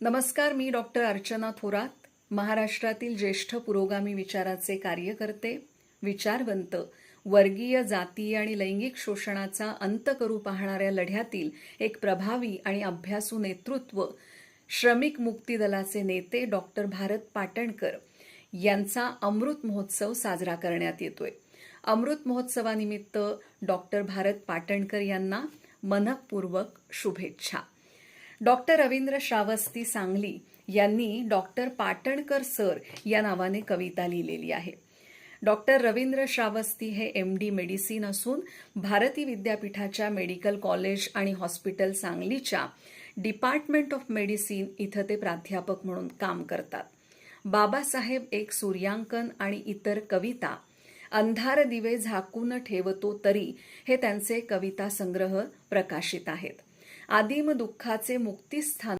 नमस्कार मी डॉक्टर अर्चना थोरात महाराष्ट्रातील ज्येष्ठ पुरोगामी विचाराचे कार्यकर्ते विचारवंत वर्गीय जातीय आणि लैंगिक शोषणाचा अंत करू पाहणाऱ्या लढ्यातील एक प्रभावी आणि अभ्यासू नेतृत्व श्रमिक मुक्ती दलाचे नेते डॉक्टर भारत पाटणकर यांचा अमृत महोत्सव साजरा करण्यात येतोय. अमृत महोत्सवानिमित्त डॉक्टर भारत पाटणकर यांना मनपूर्वक शुभेच्छा. डॉक्टर रवींद्र श्रावस्ती सांगली यांनी डॉक्टर पाटणकर सर या नावाने कविता लिहिलेली आहे. डॉक्टर रवींद्र श्रावस्ती हे एम डी मेडिसिन असून भारती विद्यापीठाच्या मेडिकल कॉलेज आणि हॉस्पिटल सांगलीच्या डिपार्टमेंट ऑफ मेडिसिन इथं ते प्राध्यापक म्हणून काम करतात. बाबासाहेब एक सूर्यांकन आणि इतर कविता अंधार दिवे झाकून ठेवतो तरी हे त्यांचे कविता संग्रह प्रकाशित आहेत. आदिम दुःखाचे मुक्तिस्थान